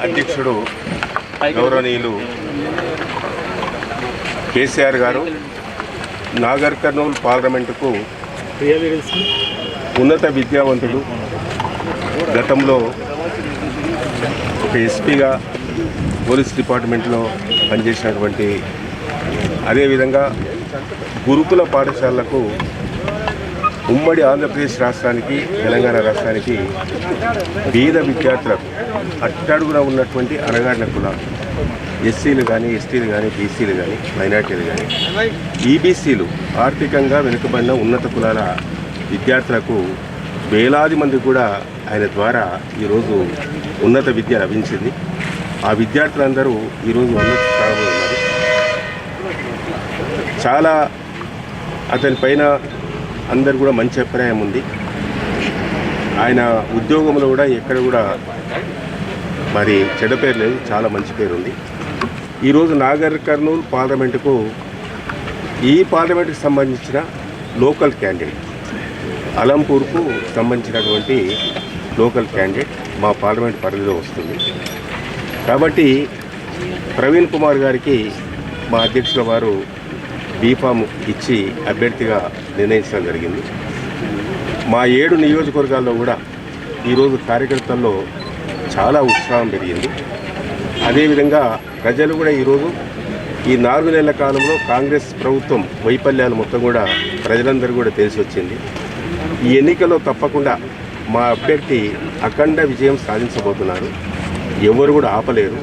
అధ్యక్షుడు గౌరవనీయులు కేసీఆర్ గారు నాగర్ కర్నూలు పార్లమెంటుకు ఉన్నత విద్యావంతుడు గతంలో ఒక ఎస్పీగా పోలీస్ డిపార్ట్మెంట్లో పనిచేసినటువంటి అదేవిధంగా గురుకుల పాఠశాలలకు ఉమ్మడి ఆంధ్రప్రదేశ్ రాష్ట్రానికి తెలంగాణ రాష్ట్రానికి బీద విద్యార్థులకు అట్టడుగున ఉన్నటువంటి అనగాడిన కులాలు ఎస్సీలు కానీ ఎస్టీలు కానీ బీసీలు కానీ మైనార్టీలు కానీ ఈబీసీలు ఆర్థికంగా వెనుకబడిన ఉన్నత కులాల విద్యార్థులకు వేలాది మంది కూడా ఆయన ద్వారా ఈరోజు ఉన్నత విద్య లభించింది. ఆ విద్యార్థులందరూ ఈరోజు ఉన్నత స్థానంలో ఉన్నారు. చాలా అతని పైన అందరు కూడా మంచి అభిప్రాయం ఉంది. ఆయన ఉద్యోగంలో కూడా ఎక్కడ కూడా మరి చెడ్డ పేరు లేదు చాలా మంచి పేరు ఉంది. ఈరోజు నాగర్ కర్నూలు పార్లమెంటుకు ఈ పార్లమెంటుకు సంబంధించిన లోకల్ క్యాండిడేట్ అలంపూర్కు సంబంధించినటువంటి లోకల్ క్యాండిడేట్ మా పార్లమెంట్ పరిధిలో వస్తుంది. కాబట్టి ప్రవీణ్ కుమార్ గారికి మా అధ్యక్షుల వారు బీఫామ్ ఇచ్చి అభ్యర్థిగా నిర్ణయించడం జరిగింది. మా ఏడు నియోజకవర్గాల్లో కూడా ఈరోజు కార్యకర్తల్లో చాలా ఉత్సాహం పెరిగింది. అదేవిధంగా ప్రజలు కూడా ఈరోజు ఈ నాలుగు నెలల కాలంలో కాంగ్రెస్ ప్రభుత్వం వైఫల్యాలు మొత్తం కూడా ప్రజలందరూ కూడా తెలిసి వచ్చింది. ఈ ఎన్నికల్లో తప్పకుండా మా అభ్యర్థి అఖండ విజయం సాధించబోతున్నారు. ఎవరు కూడా ఆపలేరు.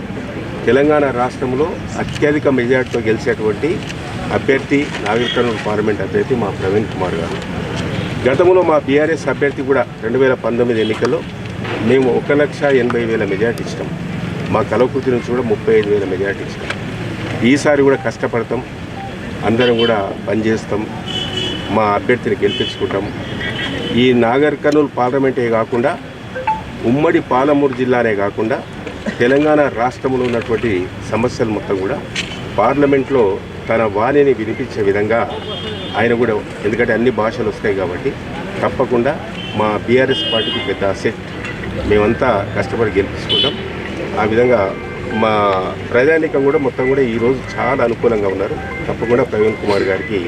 తెలంగాణ రాష్ట్రంలో అత్యధిక మెజార్టీతో గెలిచేటువంటి అభ్యర్థి నాగర్ కర్నూలు పార్లమెంట్ అభ్యర్థి మా ప్రవీణ్ కుమార్ గారు. గతంలో మా బీఆర్ఎస్ అభ్యర్థి కూడా రెండు వేల పంతొమ్మిది ఎన్నికల్లో మేము ఒక లక్ష ఎనభై వేల మెజార్టీ ఇచ్చాం. మా కలవకృతి నుంచి కూడా ముప్పై ఐదు వేల మెజార్టీ ఇచ్చాం. ఈసారి కూడా కష్టపడతాం. అందరం కూడా పనిచేస్తాం మా అభ్యర్థిని గెలిపించుకుంటాం. ఈ నాగర్ కర్నూలు పార్లమెంటే కాకుండా ఉమ్మడి పాలమూరు జిల్లానే కాకుండా తెలంగాణ రాష్ట్రంలో ఉన్నటువంటి సమస్యలు మొత్తం కూడా పార్లమెంట్లో తన వాణిని వినిపించే విధంగా ఆయన కూడా ఎందుకంటే అన్ని భాషలు వస్తాయి కాబట్టి తప్పకుండా మా బీఆర్ఎస్ పార్టీకి పెద్ద అసెట్ మేమంతా కష్టపడి గెలిపించుకుంటాం. ఆ విధంగా మా ప్రజానీకం కూడా మొత్తం కూడా ఈరోజు చాలా అనుకూలంగా ఉన్నారు. తప్పకుండా ప్రవీణ్ కుమార్ గారికి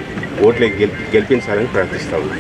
ఓట్లకి గెలిపి గెలిపించాలని ప్రార్థిస్తా ఉన్నాం